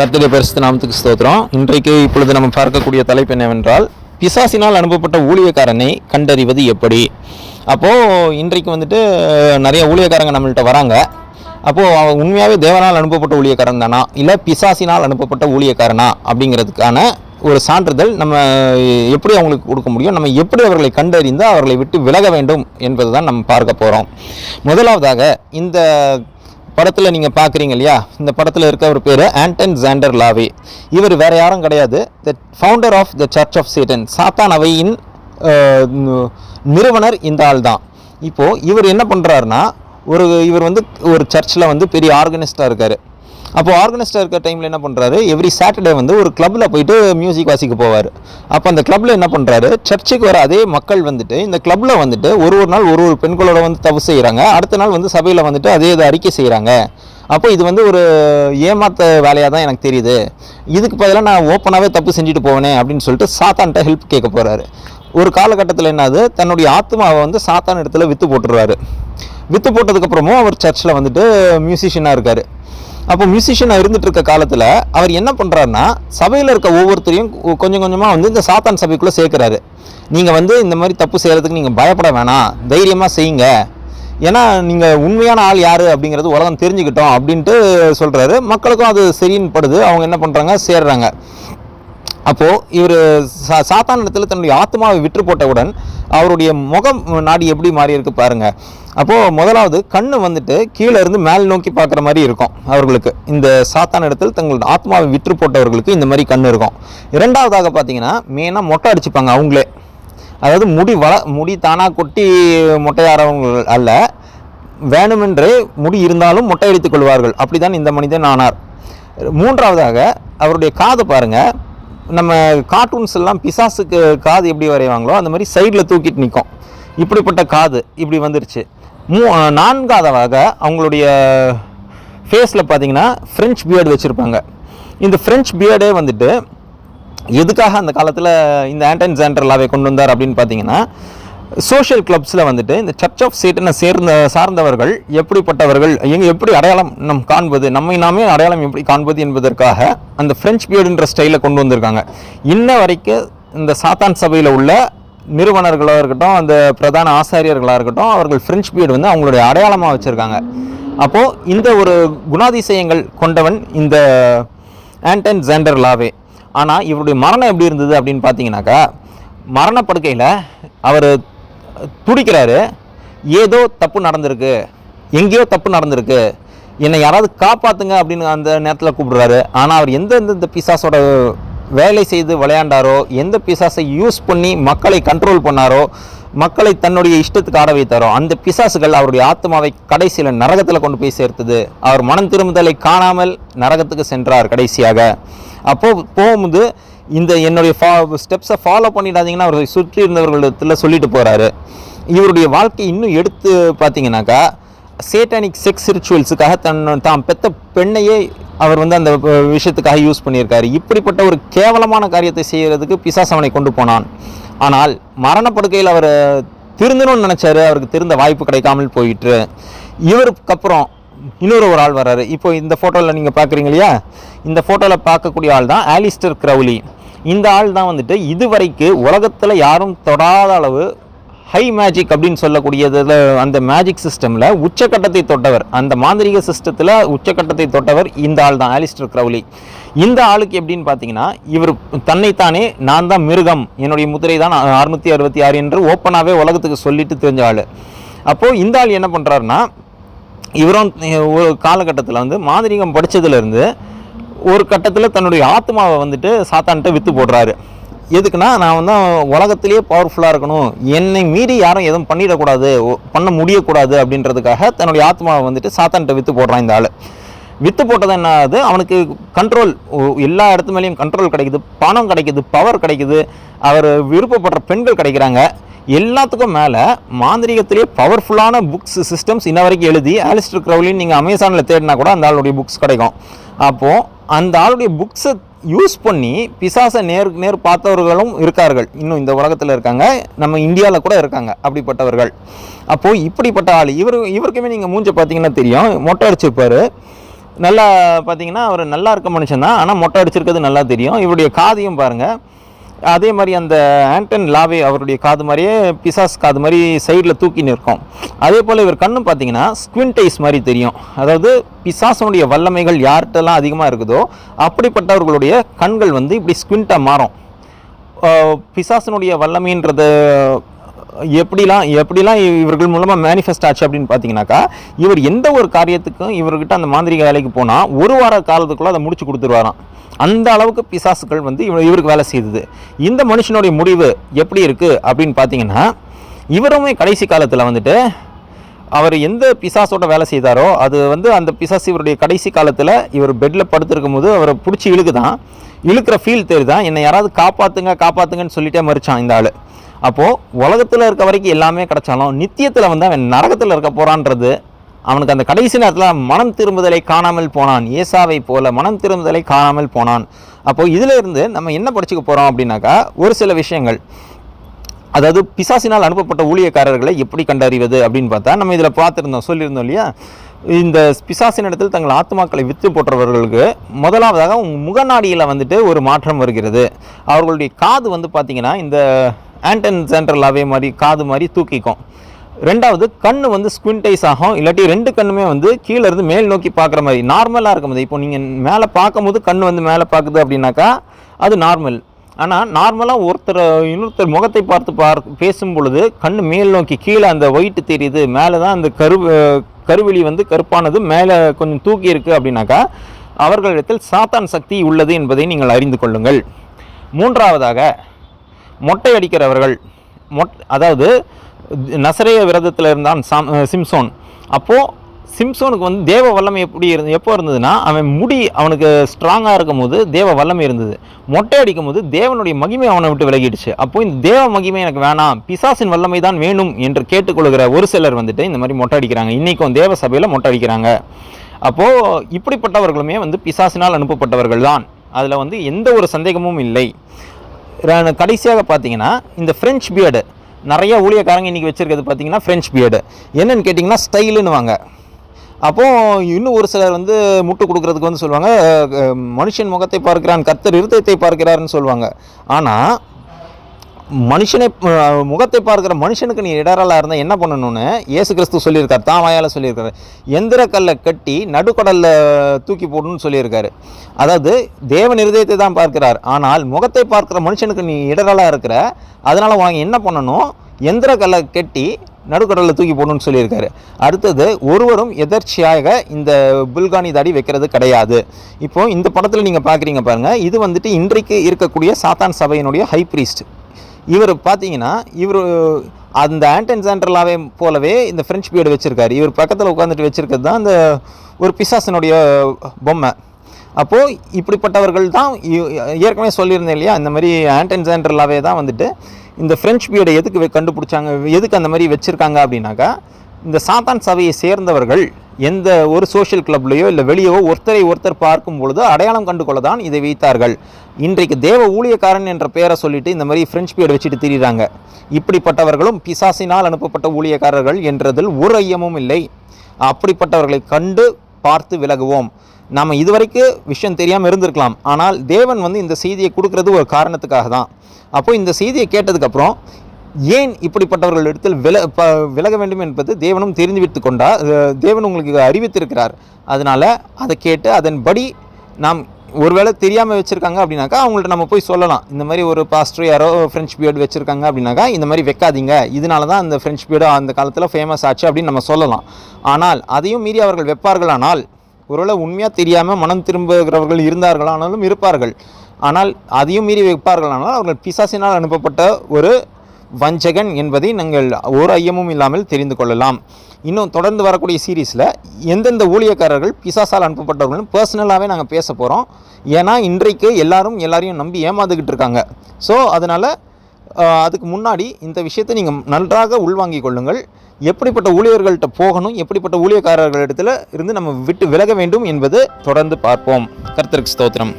கர்த்தருடைய பரிசுத்த நாமத்துக்கு ஸ்தோத்திரம். இன்றைக்கு இப்பொழுது நம்ம பார்க்கக்கூடிய தலைப்பு என்னவென்றால் பிசாசினால் அனுப்பப்பட்ட ஊழியக்காரனை கண்டறிவது எப்படி? அப்போது இன்றைக்கு வந்துட்டு நிறைய ஊழியக்காரங்க நம்மள்ட்ட வராங்க. அப்போது அவன் உண்மையாகவே தேவனால் அனுப்பப்பட்ட ஊழியக்காரன் தானா? இல்லை பிசாசினால் அனுப்பப்பட்ட ஊழியக்காரனா? அப்படிங்கிறதுக்கான ஒரு சான்றிதழ் நம்ம எப்படி அவங்களுக்கு கொடுக்க முடியும்? நம்ம எப்படி அவர்களை கண்டறிந்து அவர்களை விட்டு விலக வேண்டும் என்பது தான் நம்ம பார்க்க போகிறோம் முதலாவதாக இந்த படத்தில் நீங்கள் பார்க்குறீங்க இல்லையா? இந்த படத்தில் இருக்க ஒரு பேர் ஆண்டன் ஜாண்டர் லாவே. இவர் வேறு யாரும் கிடையாது. The founder of the church of Satan சாத்தான் அவையின் நிறுவனர் இந்த ஆள் தான். இப்போது இவர் என்ன பண்ணுறாருனா ஒரு இவர் வந்து ஒரு சர்ச்சில் வந்து பெரிய ஆர்கனிஸ்டாக இருக்கார். அப்போ ஆர்கனிஸ்டாக இருக்க டைமில் என்ன பண்ணுறாரு எவ்ரி சாட்டர்டே வந்து ஒரு கிளப்பில் போயிட்டு மியூசிக் வாசிக்க போவார். அப்போ அந்த கிளப்பில் என்ன பண்ணுறாரு சர்ச்சுக்கு வர அதே மக்கள் வந்துட்டு இந்த கிளப்பில் வந்துட்டு ஒரு ஒரு நாள் ஒரு ஒரு பெண்களோட வந்து தப்பு செய்கிறாங்க அடுத்த நாள் வந்து சபையில் வந்துட்டு அதே இதை அறிக்கை செய்கிறாங்க அப்போ இது வந்து ஒரு ஏமாத்த வேலையாக தான் எனக்கு தெரியுது. இதுக்கு பதிலாக நான் ஓப்பனாகவே தப்பு செஞ்சுட்டு போவேனே அப்படின்னு சொல்லிட்டு சாத்தான்கிட்ட ஹெல்ப் கேட்க போகிறாரு ஒரு காலகட்டத்தில் என்னது தன்னுடைய ஆத்மாவை வந்து சாத்தான் இடத்துல விற்று போட்டுருவாரு. விற்று போட்டதுக்கப்புறமும் அவர் சர்ச்சில் வந்துட்டு மியூசிஷியனாக இருக்கார். அப்போ மியூசிஷியனாக இருந்துட்டு இருக்க காலத்தில் அவர் என்ன பண்ணுறாருன்னா சபையில் இருக்க ஒவ்வொருத்தரையும் கொஞ்சம் கொஞ்சமாக வந்து இந்த சாத்தான் சபைக்குள்ளே சேர்க்குறாரு. நீங்கள் வந்து இந்த மாதிரி தப்பு செய்கிறதுக்கு நீங்கள் பயப்பட வேணாம். தைரியமாக செய்யுங்க. ஏன்னா நீங்கள் உண்மையான ஆள் யார் அப்படிங்கிறது உலகம் தெரிஞ்சுக்கிட்டோம் அப்படின்ட்டு சொல்கிறாரு மக்களுக்கும் அது சரின்னு படுது அவங்க என்ன பண்ணுறாங்க சேர்றாங்க. அப்போது இவர் சா சாத்தான் இடத்துல தன்னுடைய ஆத்மாவை விற்று போட்டவுடன் அவருடைய முகம் நாடி எப்படி மாறி இருக்கு பாருங்கள் அப்போது முதலாவது கண்ணு வந்துட்டு கீழே இருந்து மேல் நோக்கி பார்க்குற மாதிரி இருக்கும் அவர்களுக்கு. இந்த சாத்தான் இடத்தில் தங்களோட ஆத்மாவை விற்று போட்டவர்களுக்கு இந்த மாதிரி கண் இருக்கும். இரண்டாவதாக பார்த்தீங்கன்னா மெயினாக மொட்டை அடிச்சுப்பாங்க அவங்களே. அதாவது முடி வள முடி தானாக கொட்டி மொட்டையாறவங்க அல்ல வேணுமென்றே முடி இருந்தாலும் மொட்டை அடித்துக் கொள்வார்கள். அப்படிதான் இந்த மனிதன் ஆனார். மூன்றாவதாக அவருடைய காது பாருங்கள் நம்ம கார்ட்டூன்ஸ் எல்லாம் பிசாசுக்கு காது எப்படி வரைவாங்களோ அந்த மாதிரி சைடில் தூக்கிட்டு நிற்கும் இப்படிப்பட்ட காது இப்படி வந்துருச்சு. மூ நான்காவதாக அவங்களுடைய ஃபேஸில் பார்த்தீங்கன்னா ஃப்ரெஞ்ச் பியர்டு வச்சுருப்பாங்க. இந்த ஃப்ரெஞ்ச் பியர்டே வந்துட்டு எதுக்காக அந்த காலத்தில் இந்த ஆண்டன் ஜாண்டர்லாவை கொண்டு வந்தார் அப்படின்னு பார்த்தீங்கன்னா சோஷியல் கிளப்ஸில் வந்துட்டு இந்த சர்ச் ஆஃப் சேட்டனை சேர்ந்த சார்ந்தவர்கள் எப்படிப்பட்டவர்கள் எங்க எப்படி அடையாளம் நம் காண்பது நம்மை நாமே அடையாளம் எப்படி காண்பது என்பதற்காக அந்த ஃப்ரெஞ்ச் பியர்டுன்ற ஸ்டைலில் கொண்டு வந்திருக்காங்க. இன்ன வரைக்கும் இந்த சாத்தான் சபையில் உள்ள நிறுவனர்களாக இருக்கட்டும் அந்த பிரதான ஆசாரியர்களாக இருக்கட்டும் அவர்கள் ஃப்ரெஞ்ச் பியர்டு வந்து அவங்களுடைய அடையாளமாக வச்சுருக்காங்க. அப்போது இந்த ஒரு குணாதிசயங்கள் கொண்டவன் இந்த ஆண்டன் ஜாண்டர் லாவே ஆனால் இவருடைய மரணம் எப்படி இருந்தது அப்படின்னு பார்த்தீங்கன்னாக்கா மரணப்படுக்கையில் அவர் துடிக்கிறாரு. ஏதோ தப்பு நடந்திருக்கு. எங்கேயோ தப்பு நடந்திருக்கு. என்னை யாராவது காப்பாற்றுங்க அப்படின்னு அந்த நேரத்தில் கூப்பிடுறாரு. ஆனால் அவர் எந்த இந்த பிசாஸோட வேலை செய்து விளையாண்டாரோ எந்த பிசாஸை யூஸ் பண்ணி மக்களை கண்ட்ரோல் பண்ணாரோ மக்களை தன்னுடைய இஷ்டத்துக்கு ஆட வைத்தாரோ அந்த பிசாசுகள் அவருடைய ஆத்மாவை கடைசியில் நரகத்தில் கொண்டு போய் சேர்த்தது. அவர் மனம் திரும்புதலை காணாமல் நரகத்துக்கு சென்றார் கடைசியாக. அப்போது போகும்போது இந்த என்னுடைய ஃபா ஸ்டெப்ஸை ஃபாலோ பண்ணிடாதீங்கன்னா அவரை சுற்றி இருந்தவர்களிடத்தில் சொல்லிட்டு போகிறாரு இவருடைய வாழ்க்கை இன்னும் எடுத்து பார்த்தீங்கன்னாக்கா சேட்டானிக் செக்ஸ் ரிச்சுவல்ஸுக்காக தன் தாம் பெத்த பெண்ணையே அவர் வந்து அந்த விஷயத்துக்காக யூஸ் பண்ணியிருக்காரு. இப்படிப்பட்ட ஒரு கேவலமான காரியத்தை செய்கிறதுக்கு பிசாசவனை கொண்டு போனான். ஆனால் மரணப்படுக்கையில் அவர் திருந்தணும்னு நினச்சாரு. அவருக்கு திருந்த வாய்ப்பு கிடைக்காமல் போயிட்டு இவருக்கு அப்புறம் இன்னொரு ஒரு ஆள் வர்றாரு. இப்போ இந்த ஃபோட்டோவில் நீங்கள் பார்க்குறீங்க இல்லையா? இந்த ஃபோட்டோவில் பார்க்கக்கூடிய ஆள் தான் ஆலிஸ்டர் க்ரௌலி இந்த ஆள் தான் வந்துட்டு இதுவரைக்கு உலகத்தில் யாரும் தொடாத அளவு ஹை மேஜிக் அப்படின்னு சொல்லக்கூடியதில் அந்த மேஜிக் சிஸ்டமில் உச்சக்கட்டத்தை தொட்டவர். அந்த மாந்திரிக சிஸ்டத்தில் உச்சக்கட்டத்தை தொட்டவர் இந்த ஆள் தான் ஆலிஸ்டர் க்ரௌலி இந்த ஆளுக்கு எப்படின்னு பார்த்தீங்கன்னா இவர் தன்னைத்தானே நான் தான் மிருகம் என்னுடைய முதிரை தான் அறுநூத்தி அறுபத்தி ஆறு என்று ஓப்பனாகவே உலகத்துக்கு சொல்லிட்டு தெரிஞ்ச ஆள். அப்போது இந்த ஆள் என்ன பண்ணுறாருன்னா இவரும் ஒரு காலகட்டத்தில் வந்து மாந்திரிகம் படிச்சதுலேருந்து ஒரு கட்டத்தில் தன்னுடைய ஆத்மாவை வந்துட்டு சாத்தான்கிட்ட விற்று போடுறாரு. எதுக்குன்னா நான் வந்து உலகத்திலேயே பவர்ஃபுல்லாக இருக்கணும். என்னை மீறி யாரும் எதுவும் பண்ணிடக்கூடாது பண்ண முடியக்கூடாது அப்படின்றதுக்காக தன்னுடைய ஆத்மாவை வந்துட்டு சாத்தான்கிட்ட விற்று போடுறான் இந்த ஆள். விற்று போட்டது என்ன ஆகுது? அவனுக்கு கண்ட்ரோல் எல்லா இடத்து மேலேயும் கண்ட்ரோல் கிடைக்குது பணம் கிடைக்குது பவர் கிடைக்குது. அவர் விருப்பப்படுற பெண்கள் கிடைக்கிறாங்க. எல்லாத்துக்கும் மேலே மாந்திரிகத்திலேயே பவர்ஃபுல்லான புக்ஸ் சிஸ்டம்ஸ் இன்ன வரைக்கும் எழுதி ஆலிஸ்டர் க்ரௌலின்னு நீங்கள் அமேசானில் தேடினா கூட அந்த ஆளுடைய புக்ஸ் கிடைக்கும். அப்போது அந்த ஆளுடைய புக்ஸை யூஸ் பண்ணி பிசாசை நேருக்கு நேர் பார்த்தவர்களும் இருக்கார்கள். இன்னும் இந்த உலகத்தில் இருக்காங்க. நம்ம இந்தியாவில் கூட இருக்காங்க அப்படிப்பட்டவர்கள். அப்போது இப்படிப்பட்ட ஆள் இவர் இவருக்குமே நீங்கள் மூஞ்ச பார்த்தீங்கன்னா தெரியும். மொட்டை அடிச்சிருப்பார். நல்லா பார்த்தீங்கன்னா அவர் நல்லா இருக்க மனுஷன் தான். ஆனால் மொட்டை அடிச்சிருக்கிறது நல்லா தெரியும். இவருடைய காதையும் பாருங்கள் அதே மாதிரி அந்த ஆண்டன் லாவே அவருடைய காது மாதிரியே பிசாஸ் காது மாதிரி சைடில் தூக்கி நிற்கும். அதே போல் இவர் கண்ணு பார்த்தீங்கன்னா ஸ்குவின்டைஸ் மாதிரி தெரியும். அதாவது பிசாசனுடைய வல்லமைகள் யார்கிட்டலாம் அதிகமாக இருக்குதோ அப்படிப்பட்டவர்களுடைய கண்கள் வந்து இப்படி ஸ்குவின்ட்டாக மாறும். பிசாசனுடைய வல்லமைன்றது எப்படிலாம் எப்படிலாம் இவர்கள் மூலமாக மேனிஃபெஸ்ட் ஆச்சு அப்படின்னு பார்த்தீங்கன்னாக்கா இவர் எந்த ஒரு காரியத்துக்கும் இவர்கிட்ட அந்த மாந்திரிக வேலைக்கு போனால் ஒரு வார காலத்துக்குள்ளே அதை முடிச்சு கொடுத்துருவாராம். அந்த அளவுக்கு பிசாசுகள் வந்து இவர் இவருக்கு வேலை செய்தது. இந்த மனுஷனுடைய முடிவு எப்படி இருக்குது அப்படின்னு பார்த்தீங்கன்னா இவருமே கடைசி காலத்தில் வந்துட்டு அவர் எந்த பிசாசோட வேலை செய்தாரோ அது வந்து அந்த பிசாசு இவருடைய கடைசி காலத்தில் இவர் பெட்டில் படுத்திருக்கும் போது அவரை பிடிச்சி இழுக்குதான். இழுக்கிற ஃபீல் தெரியுதான் என்னை யாராவது காப்பாற்றுங்க காப்பாற்றுங்கன்னு சொல்லிட்டே மறிச்சான் இந்த ஆள். அப்போது உலகத்தில் இருக்க வரைக்கும் எல்லாமே கிடைச்சாலும் நித்தியத்தில் வந்து அவன் நரகத்தில் இருக்க போகிறான்றது அவனுக்கு அந்த கடைசி நேரத்தில் மனம் திரும்புதலை காணாமல் போனான். ஏசாவை போல மனம் திரும்புதலை காணாமல் போனான். அப்போது இதிலிருந்து நம்ம என்ன படிச்சுக்க போகிறோம் அப்படின்னாக்கா ஒரு சில விஷயங்கள். அதாவது பிசாசினால் அனுப்பப்பட்ட ஊழியக்காரர்களை எப்படி கண்டறிவது அப்படின்னு பார்த்தா நம்ம இதில் பார்த்துருந்தோம் சொல்லியிருந்தோம் இல்லையா? இந்த பிசாசின் இடத்தில் தங்கள் ஆத்மாக்களை விற்று போட்டவர்களுக்கு முதலாவதாக உங்கள் முகநாடியில் வந்துட்டு ஒரு மாற்றம் வருகிறது. அவர்களுடைய காது வந்து பார்த்திங்கன்னா இந்த ஆண்டன் சென்ட்ரலாகவே மாதிரி காது மாதிரி தூக்கிக்கும். ரெண்டாவது கண் வந்து ஸ்குவின்டைஸ் ஆகும். இல்லாட்டி ரெண்டு கண்ணுமே வந்து கீழே இருந்து மேல் நோக்கி பார்க்குற மாதிரி நார்மலாக இருக்கும்போது. இப்போ நீங்கள் மேலே பார்க்கும்போது கண் வந்து மேலே பார்க்குது அப்படின்னாக்கா அது நார்மல் ஆனால் நார்மலாக ஒருத்தர் இன்னொருத்தர் முகத்தை பார்த்து பார் பேசும் பொழுது கண் மேல் நோக்கி கீழே அந்த ஒயிட் தெரியுது. மேலே தான் அந்த கரு கருவிழி வந்து கருப்பானது மேலே கொஞ்சம் தூக்கி இருக்குது அப்படின்னாக்கா அவர்களிடத்தில் சாத்தான் சக்தி உள்ளது என்பதை நீங்கள் அறிந்து கொள்ளுங்கள். மூன்றாவதாக மொட்டை அடிக்கிறவர்கள் மொட் அதாவது நசரேய விரதத்தில் இருந்தான் சாம் சிம்சோன். அப்போது சிம்சோனுக்கு வந்து தேவ வல்லமை எப்படி இருந்து எப்போ இருந்ததுன்னா அவன் முடி அவனுக்கு ஸ்ட்ராங்காக இருக்கும் போது தேவ வல்லமை இருந்தது. மொட்டை அடிக்கும் போது தேவனுடைய மகிமை அவனை விட்டு விலகிடுச்சு. அப்போ இந்த தேவ மகிமை எனக்கு வேணாம் பிசாசின் வல்லமை தான் வேணும் என்று கேட்டுக்கொள்கிற ஒரு சிலர் வந்துட்டு இந்த மாதிரி மொட்டை அடிக்கிறாங்க. இன்றைக்கும் தேவ சபையில் மொட்டை அடிக்கிறாங்க. அப்போது இப்படிப்பட்டவர்களுமே வந்து பிசாசினால் அனுப்பப்பட்டவர்கள் தான். அதில் வந்து எந்த ஒரு சந்தேகமும் இல்லை. கடைசியாக பார்த்தீங்கன்னா இந்த ஃப்ரெஞ்ச் பியர்டு நிறைய ஊழியக்காரங்க இன்றைக்கி வச்சுருக்கிறது பார்த்தீங்கன்னா ஃப்ரெஞ்ச் பியர்டு என்னென்னு கேட்டிங்கன்னா ஸ்டைலுன்னு வாங்க அப்போது இன்னும் ஒரு சிலர் வந்து முட்டு கொடுக்கறதுக்கு வந்து சொல்லுவாங்க மனுஷன் முகத்தை பார்க்கிறான் கர்த்தர் இருதயத்தை பார்க்கிறாருன்னு சொல்லுவாங்க. ஆனால் மனுஷனை முகத்தை பார்க்குற மனுஷனுக்கு நீ இடரலாக இருந்தால் என்ன பண்ணணும்னு ஏசு கிறிஸ்து சொல்லியிருக்காரு. தான் வாயால் சொல்லியிருக்காரு. எந்திர கல்லை கட்டி நடுக்கடலில் தூக்கி போடணும்னு சொல்லியிருக்காரு. அதாவது தேவன் இருதயத்தை தான் பார்க்கிறார். ஆனால் முகத்தை பார்க்குற மனுஷனுக்கு நீ இடரலாக இருக்கிற அதனால் உனக்கு என்ன பண்ணணும்? எந்திர கல்லை கட்டி நடுக்கடலில் தூக்கி போடணும்னு சொல்லியிருக்காரு. அடுத்தது ஒருவரும் எதர்ச்சியாக இந்த புல்கானி தாடி வைக்கிறது கிடையாது. இப்போ இந்த படத்தில் நீங்கள் பார்க்குறீங்க பாருங்கள் இது வந்துட்டு இன்றைக்கு இருக்கக்கூடிய சாத்தான் சபையினுடைய ஹை priest இவர் பார்த்தீங்கன்னா இவர் அந்த ஆண்டன் சாண்டர்லாவே போலவே இந்த ஃப்ரெஞ்ச் பியர்டு வச்சுருக்காரு. இவர் பக்கத்தில் உட்காந்துட்டு வச்சுருக்கிறது தான் அந்த ஒரு பிசாசனுடைய பொம்மை. அப்போது இப்படிப்பட்டவர்கள் தான் ஏற்கனவே சொல்லியிருந்தேன் இல்லையா இந்த மாதிரி ஆண்டன் சாண்டர்லாவே தான் வந்துட்டு இந்த ஃப்ரெஞ்ச் பியர்டை எதுக்கு கண்டுபிடிச்சாங்க? எதுக்கு அந்த மாதிரி வச்சுருக்காங்க அப்படின்னாக்கா இந்த சாத்தான் சபையை சேர்ந்தவர்கள் எந்த ஒரு சோஷியல் கிளப்லையோ இல்லை வெளியவோ ஒருத்தரை ஒருத்தர் பார்க்கும் பொழுது அடையாளம் கண்டுகொள்ள தான் இதை வைத்தார்கள். இன்றைக்கு தேவ ஊழியக்காரன் என்ற பெயரை சொல்லிட்டு இந்த மாதிரி ஃப்ரெஞ்ச் பியர்டு வச்சுட்டு திரிகிறாங்க இப்படிப்பட்டவர்களும் பிசாசினால் அனுப்பப்பட்ட ஊழியக்காரர்கள் என்றதில் ஒரு ஐயமும் இல்லை. அப்படிப்பட்டவர்களை கண்டு பார்த்து விலகுவோம். நாம் இதுவரைக்கும் விஷயம் தெரியாமல் இருந்திருக்கலாம். ஆனால் தேவன் வந்து இந்த செய்தியை கொடுக்கறது ஒரு காரணத்துக்காக தான். அப்போது இந்த செய்தியை கேட்டதுக்கப்புறம் ஏன் இப்படிப்பட்டவர்கள் இடத்தில் வில விலக வேண்டும் என்பது தேவனும் தெரிந்து வைத்து கொண்டார். தேவன் உங்களுக்கு அறிவித்திருக்கிறார். அதனால் அதை கேட்டு அதன்படி நாம் ஒருவேளை தெரியாமல் வச்சுருக்காங்க அப்படின்னாக்கா அவங்கள்ட்ட நம்ம போய் சொல்லலாம். இந்த மாதிரி ஒரு பாஸ்டர் யாரோ ஃப்ரெஞ்ச் பியர்டு வச்சுருக்காங்க அப்படின்னாக்கா இந்த மாதிரி வைக்காதீங்க. இதனால தான் அந்த ஃப்ரெஞ்ச் பியர்டு அந்த காலத்தில் ஃபேமஸ் ஆச்சு அப்படின்னு நம்ம சொல்லலாம். ஆனால் அதையும் மீறி அவர்கள் வைப்பார்களானால் ஒருவேளை உண்மையாக தெரியாமல் மனம் திரும்புகிறவர்கள் இருந்தார்கள் ஆனாலும் இருப்பார்கள். ஆனால் அதையும் மீறி வைப்பார்களானால் அவர்கள் பிசாசினால் அனுப்பப்பட்ட ஒரு வஞ்சகன் என்பதை நீங்கள் ஒரு ஐயமும் இல்லாமல் தெரிந்து கொள்ளலாம். இன்னும் தொடர்ந்து வரக்கூடிய சீரீஸில் எந்தெந்த ஊழியக்காரர்கள் பிசாசால் அனுப்பப்பட்டவர்கள் பர்சனலாகவே நாங்கள் பேச போகிறோம் ஏன்னா இன்றைக்கு எல்லாரும் எல்லாரையும் நம்பி ஏமாந்துக்கிட்டு இருக்காங்க. ஸோ அதனால் அதுக்கு முன்னாடி இந்த விஷயத்தை நீங்கள் நன்றாக உள்வாங்கிக் கொள்ளுங்கள். எப்படிப்பட்ட ஊழியர்கள்ட்ட போகணும் எப்படிப்பட்ட ஊழியக்காரர்களிடத்தில் இருந்து நம்ம விட்டு விலக வேண்டும் என்பது தொடர்ந்து பார்ப்போம். கர்த்தருக்கு ஸ்தோத்திரம்.